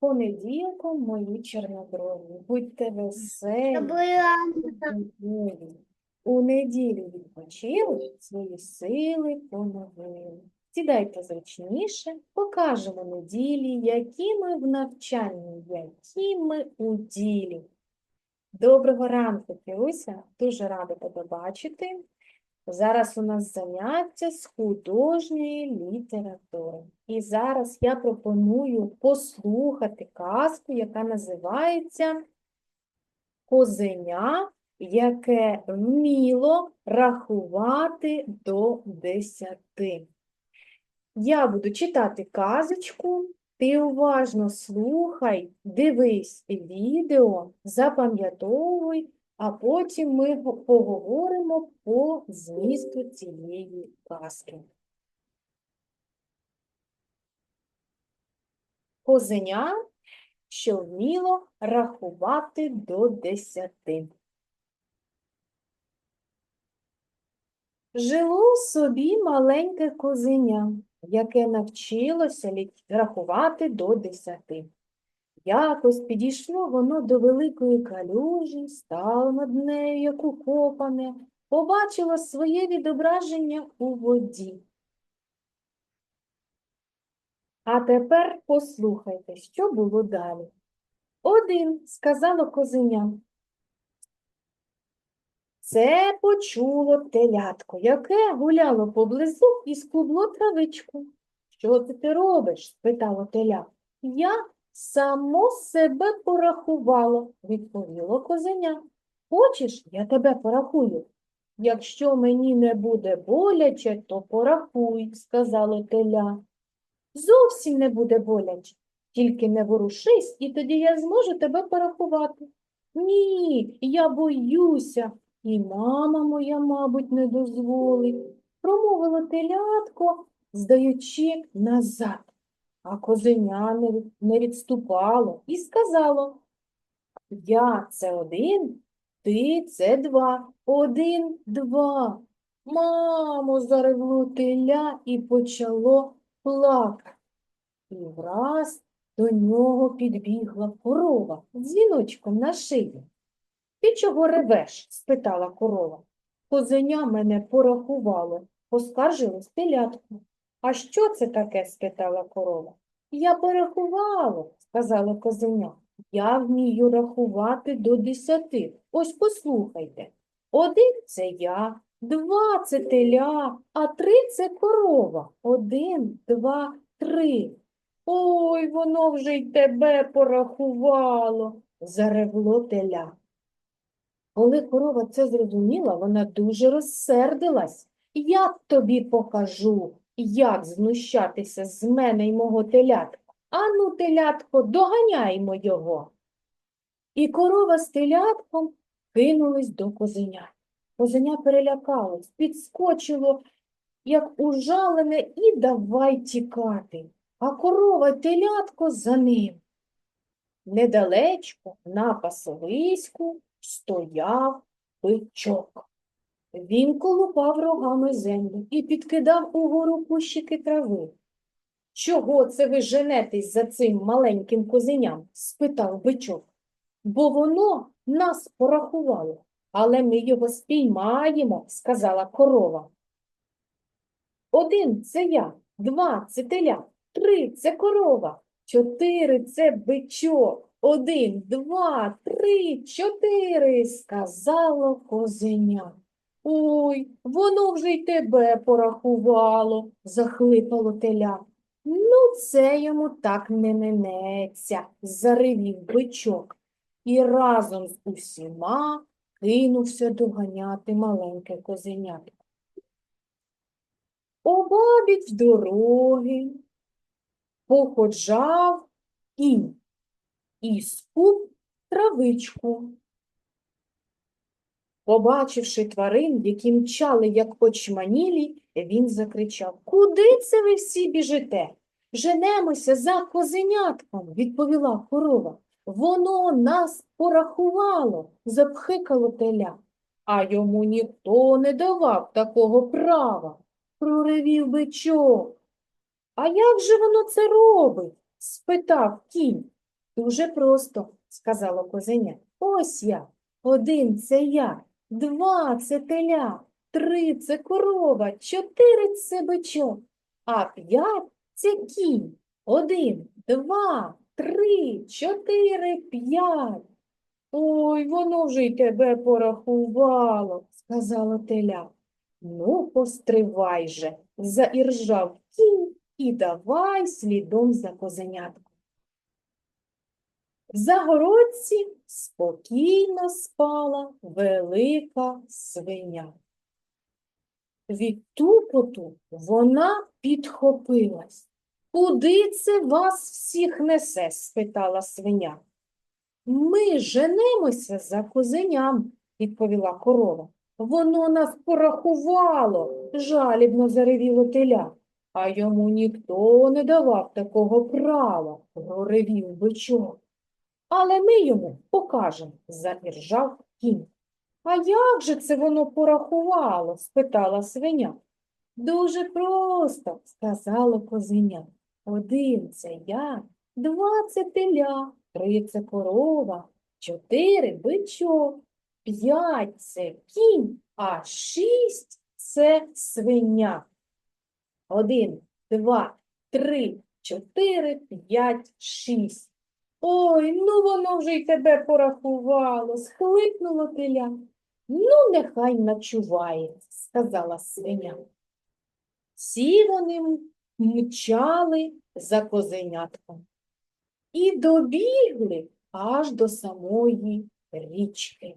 Понеділком мої чорноброві, будьте веселі. У неділю відпочили, свої сили поновили. Сідайте зручніше, покажемо неділі, які ми в навчанні, які ми у ділі. Доброго ранку, Кіруся, дуже рада тебе бачити. Зараз у нас заняття з художньої літератури. І зараз я пропоную послухати казку, яка називається Козеня, яке вміло рахувати до десяти. Я буду читати казочку, ти уважно слухай, дивись відео, запам'ятовуй, а потім ми поговоримо по змісту цієї казки. Козеня, що вміло рахувати до десяти. Жило собі маленьке козеня, яке навчилося рахувати до десяти. Якось підійшло воно до великої калюжі, стало над нею, як укопане, побачило своє відображення у воді. А тепер послухайте, що було далі. Один, сказало козеня. Це почуло телятко, яке гуляло поблизу і скубло травичку. Що це ти робиш? спитало теля. Я само себе порахувало, відповіло козеня. Хочеш, я тебе порахую? Якщо мені не буде боляче, то порахуй, сказало теля. Зовсім не буде боляче, тільки не ворушись, і тоді я зможу тебе порахувати. Ні, я боюся, і мама моя, мабуть, не дозволить, промовило телятко, здаючи назад. А козеня не відступало і сказало, я це один, ти це два, один, два. Мамо, заревло теля і почало плакати. І враз до нього підбігла корова з дзвіночком на шиї. Ти чого ревеш? спитала корова. Козеня мене порахувало, поскаржилось телятку. А що це таке? спитала корова. Я порахувала, сказала козеня. Я вмію рахувати до десяти. Ось послухайте. Один це я, два це теля, а три це корова. Один, два, три. Ой, воно вже й тебе порахувало, заревло теля. Коли корова це зрозуміла, вона дуже розсердилась. Я тобі покажу, як знущатися з мене й мого телятка. Ану, телятко, доганяймо його. І корова з телятком кинулись до козеня. Козеня перелякалось, підскочило, як ужалене, і давай тікати. А корова телятко за ним. Недалечко на пасовиську стояв бичок. Він колупав рогами землю і підкидав угору кущики трави. Чого це ви женетесь за цим маленьким козеням? спитав бичок. Бо воно нас порахувало, але ми його спіймаємо, сказала корова. Один це я, два це теля, три це корова, чотири це бичок, один, два, три, чотири, сказало козеня. Ой, воно вже й тебе порахувало, захлипало теля. Ну, це йому так не минеться, заревів бичок і разом з усіма кинувся доганяти маленьке козенятко. Обабіч дороги походжав кінь і скуп травичку. Побачивши тварин, які мчали, як очманілі, він закричав Куди це ви всі біжите? Женемося за козенятком, відповіла корова. Воно нас порахувало, запхикало теля. А йому ніхто не давав такого права, проривів бичок. А як же воно це робить? спитав кінь. Дуже просто, сказало козеня. Ось я. Один це я, два це теля, три це корова, чотири це бичок, а п'ять це кінь. Один, два, три, чотири, п'ять. Ой, воно вже й тебе порахувало, сказала теля. Ну, постривай же, заіржав кінь і давай слідом за козенятком. В загородці спокійно спала велика свиня. Від тупоту вона підхопилась. Куди це вас всіх несе? спитала свиня. Ми женемося за козеням, відповіла корова. Воно нас порахувало, жалібно заревіло теля. А йому ніхто не давав такого права, проревів бичок. Але ми йому покажемо, заіржав кінь. А як же це воно порахувало? спитала свиня. Дуже просто, сказало козеня. Один це я, два це теля, три це корова, чотири бичок, п'ять це кінь, а шість це свиня. Один, два, три, чотири, п'ять, шість. Ой, ну воно вже й тебе порахувало, схлипнуло теля. Ну, нехай ночуває, сказала свиня. Всі вони мчали за козенятком і добігли аж до самої річки.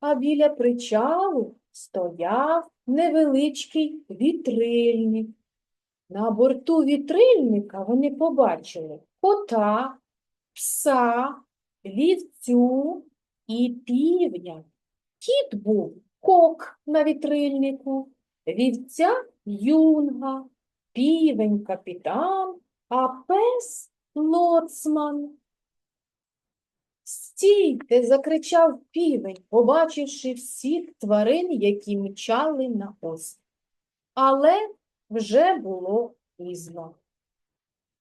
А біля причалу стояв невеличкий вітрильник. На борту вітрильника вони побачили кота, пса, вівцю і півня. Кіт був кок на вітрильнику, вівця юнга, півень капітан, а пес лоцман. Стійте, закричав півень, побачивши всіх тварин, які мчали на ось. Але вже було пізно.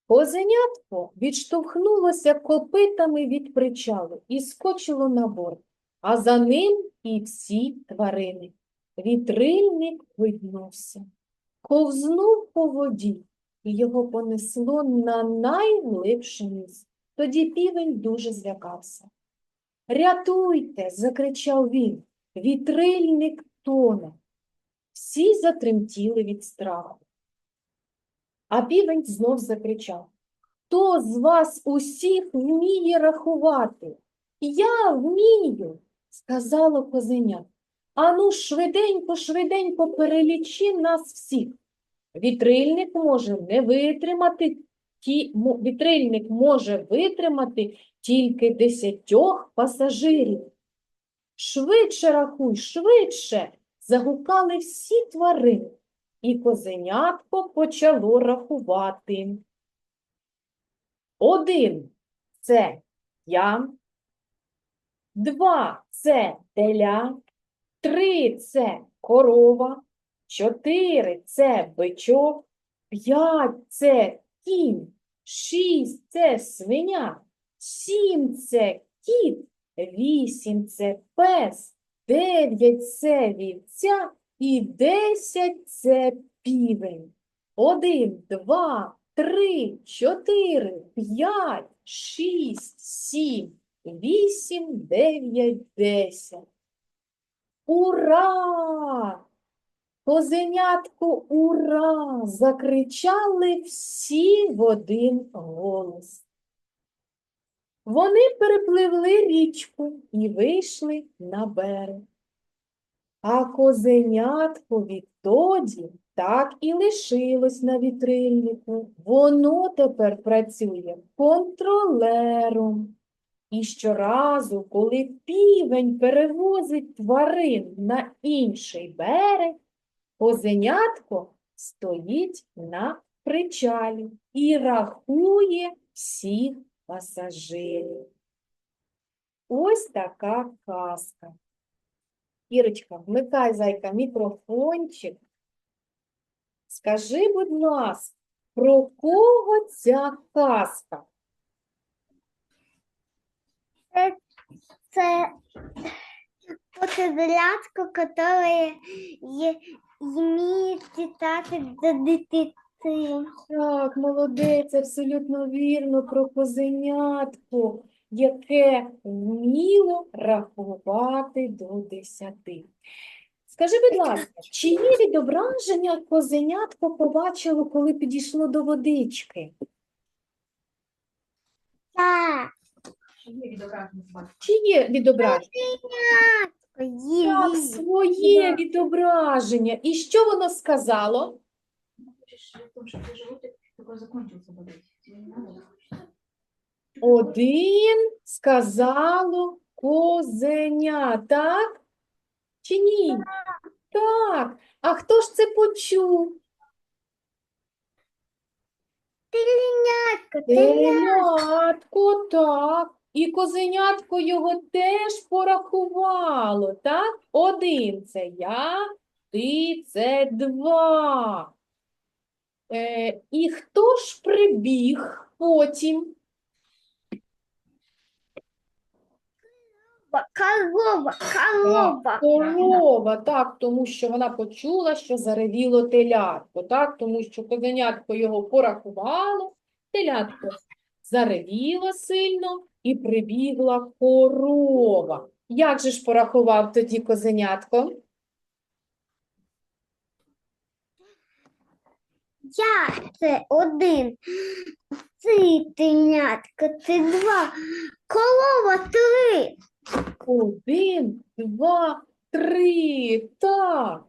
Козенятко відштовхнулося копитами від причалу і скочило на борт, а за ним і всі тварини. Вітрильник виднувся, ковзнув по воді, і його понесло на найглибше місце. Тоді півень дуже злякався. Рятуйте, закричав він, вітрильник тоне. Всі затремтіли від страху. А півень знов закричав. Хто з вас усіх вміє рахувати? Я вмію, сказало козеня. Ану, швиденько, швиденько перелічи нас всіх. Вітрильник може не витримати ті, вітрильник може витримати тільки десятьох пасажирів. Швидше рахуй, швидше, загукали всі тварини, і козенятко почало рахувати. Один це я, два це теля, три це корова, чотири це бичок, п'ять це кінь, шість це свиня, сім це кіт, вісім це пес, дев'ять це вівця і десять це півень. Один, два, три, чотири, п'ять, шість, сім, вісім, дев'ять, десять. Ура! Козенятко, ура! Закричали всі в один голос. Вони перепливли річку і вийшли на берег. А козенятко відтоді так і лишилось на вітрильнику. Воно тепер працює контролером. І щоразу, коли півень перевозить тварин на інший берег, козенятко стоїть на причалі і рахує всіх пасажирів. Ось така казка. Ірочка, вмикай, зайка, мікрофончик. Скажи, будь ласка, про кого ця казка? Це фотозарядка, которая е- имеет цитаты до дитини. Так, молодець, абсолютно вірно про козенятко, яке вміло рахувати до десяти. Скажи, будь ласка, чиє відображення козенятко побачило, коли підійшло до водички? Так, Чиє відображення? Так, своє відображення. І що воно сказало? Один сказало козеня, так? Чи ні? Так. А хто ж це почув? Телятко. Телятко, так. І козенятко його теж порахувало, так? Один це я, ти це два. Е, і хто ж прибіг потім? Корова, корова. Корова, так, тому що вона почула, що заревіло телятко, так, тому що козенятко його порахувало, телятко заревіло сильно і прибігла корова. Як же ж порахував тоді козенятко? Я це один. Ти телятко, це два. Корова три. Один, два, три, так.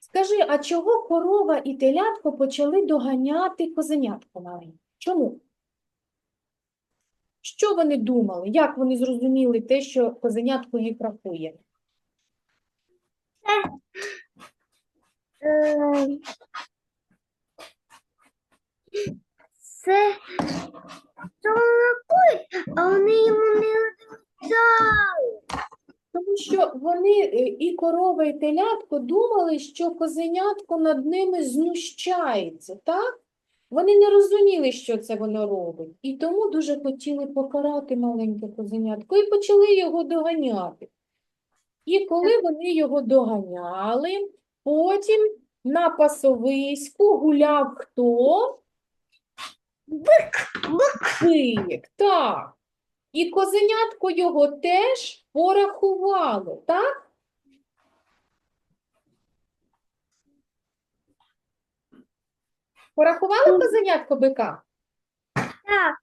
Скажи, а чого корова і телятко почали доганяти козенятко маленьке? Чому? Що вони думали? Як вони зрозуміли те, що козенятко їх рахує? Е, Це що рахують, а вони йому не. Тому що вони, е, і корова, і телятко думали, що козенятко над ними знущається, так? Вони не розуміли, що це воно робить, і тому дуже хотіли покарати маленьке козенятко і почали його доганяти. І коли вони його доганяли, потім на пасовиську гуляв хто? Бик, Бик, так. І козенятко його теж порахувало, так? Порахувало козенятко бика? так,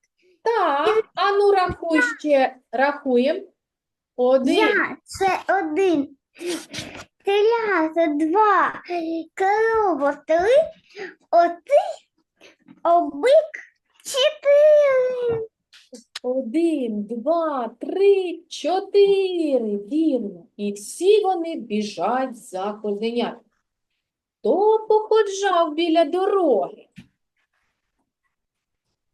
Так. А ну рахуй ще. Рахуємо. Один. я це один. Телята два. Корова три. Один. Обик чотири. Один, два, три, чотири. Вірно. І всі вони біжать за козенят. Хто походжав біля дороги?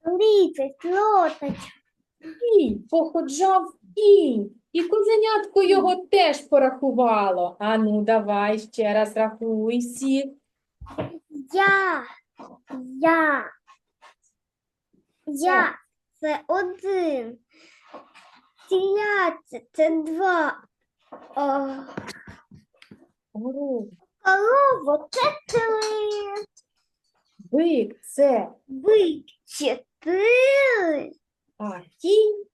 Тридцять, лоточка. Кінь, походжав кінь. І козенятко його теж порахувало. Ану, давай ще раз рахуй всіх. Я, я, я, це один. Телятце, це два. О, Корова. корова, це три. Бик це, Бик, чотири. а кінь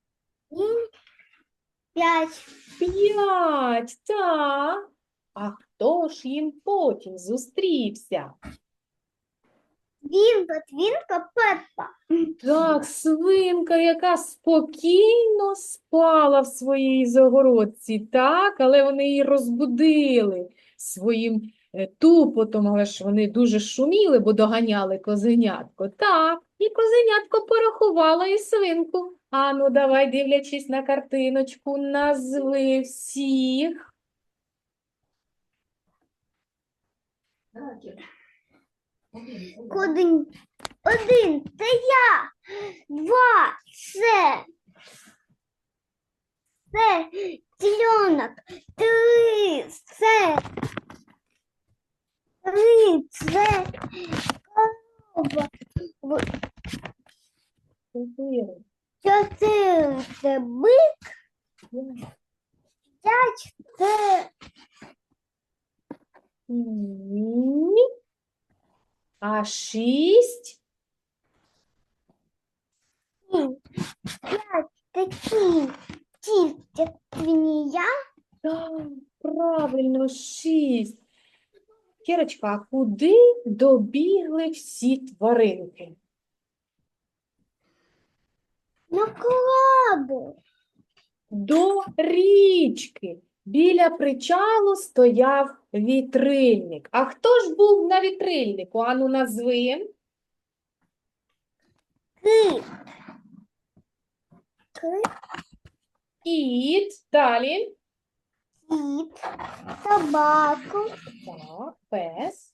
п'ять. п'ять. Так. А хто ж їм потім зустрівся? Вінка, твінка, пеппа. Так, свинка, яка спокійно спала в своїй загородці, так, але вони її розбудили своїм е, тупотом, але ж вони дуже шуміли, бо доганяли козенятко. Так, і козенятко порахувало і свинку. Ану, давай, дивлячись на картиночку, назви всіх. Один, один, це я. Два, це. Це тіленок, Три, це. Три, це. Корова. В- Чотири. Чотири, це бик. П'ять це Ні. Шість? П'ять це кінь. Кінь це свинья. Так, правильно, шість. Кірочка, а куди добігли всі тваринки? На колабу. До річки. Біля причалу стояв вітрильник. А хто ж був на вітрильнику? Ану, назви. Кит. Кіт. Далі. Кіт. Собаку. Так, пес.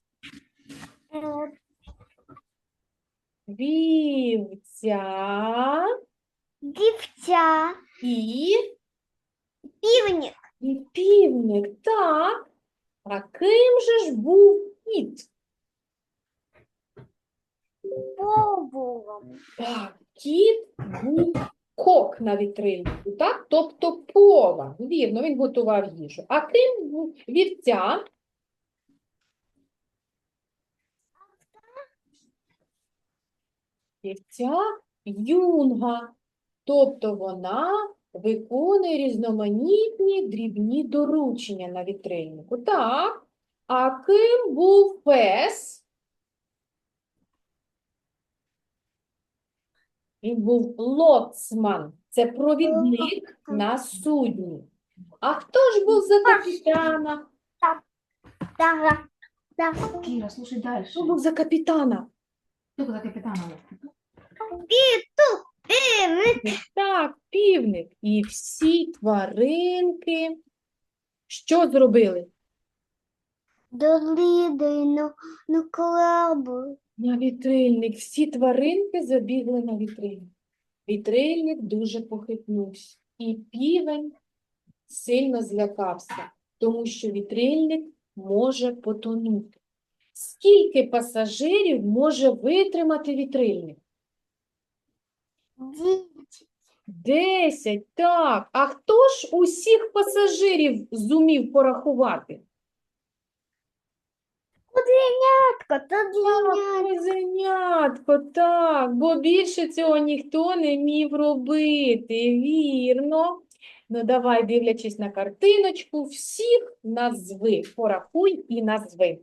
Вівця. Дівця. І, Півник. І півник. Так. А ким же ж був кіт? Бобулом. Так, кіт був кок на вітрильнику, так? Тобто повар. Вірно, він готував їжу. А ким був вівця? Вівця юнга. Тобто вона виконує різноманітні дрібні доручення на вітрильнику. Так. А ким був пес? Він був лоцман, це провідник на судні. А хто ж був за капітана? Кира, слушай дальше. Хто був за капітана? Кто за капитана? Півник. Так, півник. І всі тваринки. Що зробили? Долідий на, ну, на клабу. На вітрильник. Всі тваринки забігли на вітрильник. Вітрильник дуже похитнувся. І півень сильно злякався, тому що вітрильник може потонути. Скільки пасажирів може витримати вітрильник? Десять. 10, так. А хто ж усіх пасажирів зумів порахувати? Козенятко, то Козенятко, так, бо більше цього ніхто не міг робити, вірно. Ну, давай, дивлячись на картиночку, всіх назви. Порахуй і назви.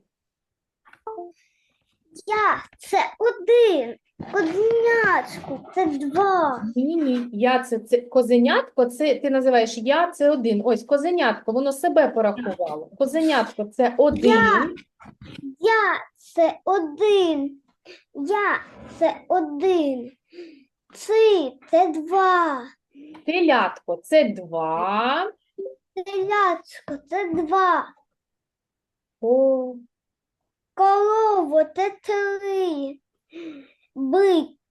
Я це один, Кудрянятко, це два. Ні, ні, я це, це козенятко, це ти називаєш я, це один. Ось козенятко, воно себе порахувало. Козенятко це один. Я це один. Я це один. Ци це два. Телятко це два. Телячко це два. О, Корову це три.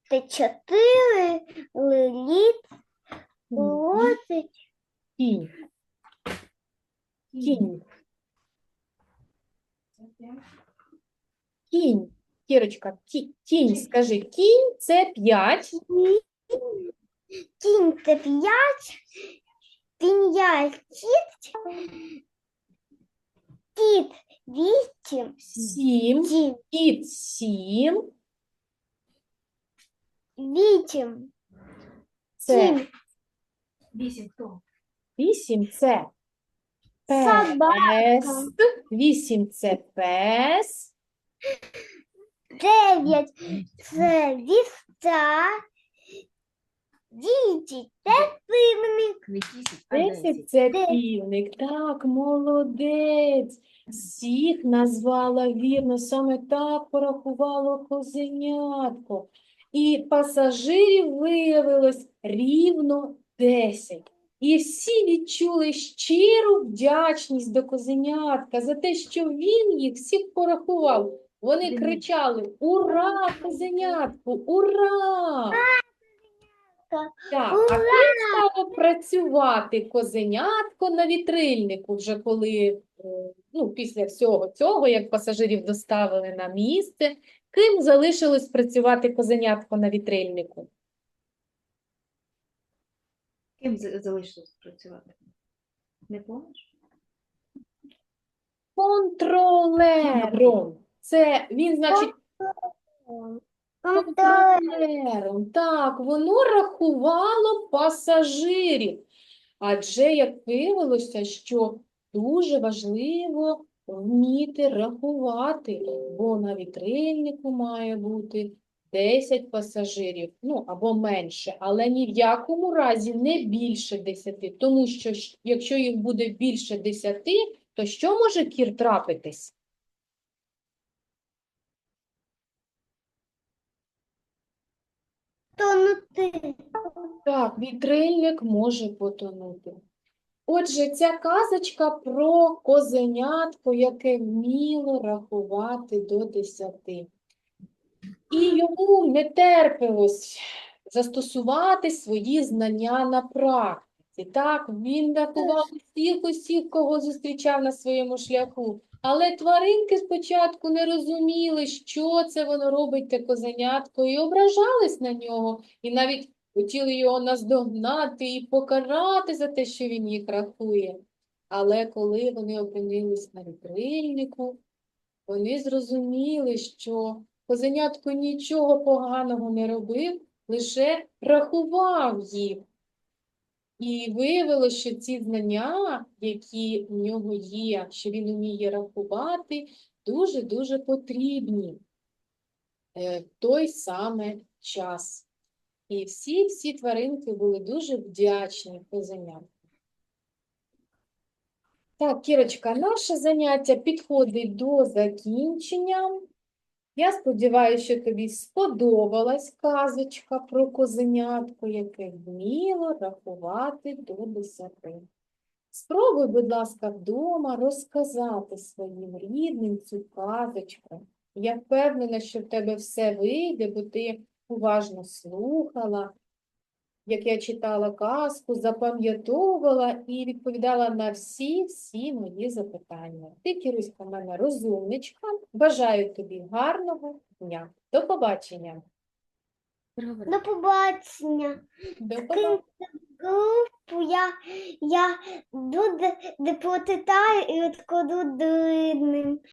Це чотири. Лиліт, ні, лосить. кінь. Кінь. Кінь. Кірочка, кі- кінь, скажи, кінь це п'ять. Кінь це п'ять. Пін'я шість. Кіт вісім. Сім. Кіт Кіт сім. Вісім. Це Сім. Висим кто? вісім це пес. Вісім це пес. Дев'ять це вівця. Десять це пивник. Не 10, а Десять 10. це Десять. півник. Так, молодець. Всіх назвала вірно, саме так порахувало козенятко. І пасажирів виявилось рівно 10. І всі відчули щиру вдячність до козенятка за те, що він їх всіх порахував. Вони кричали: Ура, козенятку! Ура! Так, а ким стало працювати козенятко на вітрильнику, вже коли, е, ну, після всього цього, як пасажирів доставили на місце, ким залишилось працювати козенятко на вітрильнику? Ким залишилось працювати? Не помниш? Контролером. Це він, значить, контролером. Так, воно рахувало пасажирів. Адже як виявилося, що дуже важливо вміти рахувати, бо на вітрильнику має бути 10 пасажирів, ну або менше, але ні в якому разі не більше 10, тому що якщо їх буде більше 10, то що може кір трапитись? Тонути. Так, вітрильник може потонути. Отже, ця казочка про козенятко, яке вміло рахувати до десяти. І йому не терпилось застосувати свої знання на практиці. Так, він рахував усіх, усіх, кого зустрічав на своєму шляху. Але тваринки спочатку не розуміли, що це воно робить те козенятко, і ображались на нього, і навіть хотіли його наздогнати і покарати за те, що він їх рахує. Але коли вони опинились на вітрильнику, вони зрозуміли, що козенятко нічого поганого не робив, лише рахував їх. І виявилося, що ці знання, які в нього є, що він вміє рахувати, дуже-дуже потрібні е, в той саме час. І всі-всі тваринки були дуже вдячні козенятку. Так, Кірочка, наше заняття підходить до закінчення. Я сподіваюся, що тобі сподобалась казочка про козенятко, яке вміло рахувати до десяти. Спробуй, будь ласка, вдома розказати своїм рідним цю казочку. Я впевнена, що в тебе все вийде, бо ти уважно слухала, як я читала казку, запам'ятовувала і відповідала на всі-всі мої запитання. Ти, Кіруська, в мене розумничка. Бажаю тобі гарного дня. До побачення. До побачення. До побачення. Групу я, я буду депутатаю і откладу до рідним.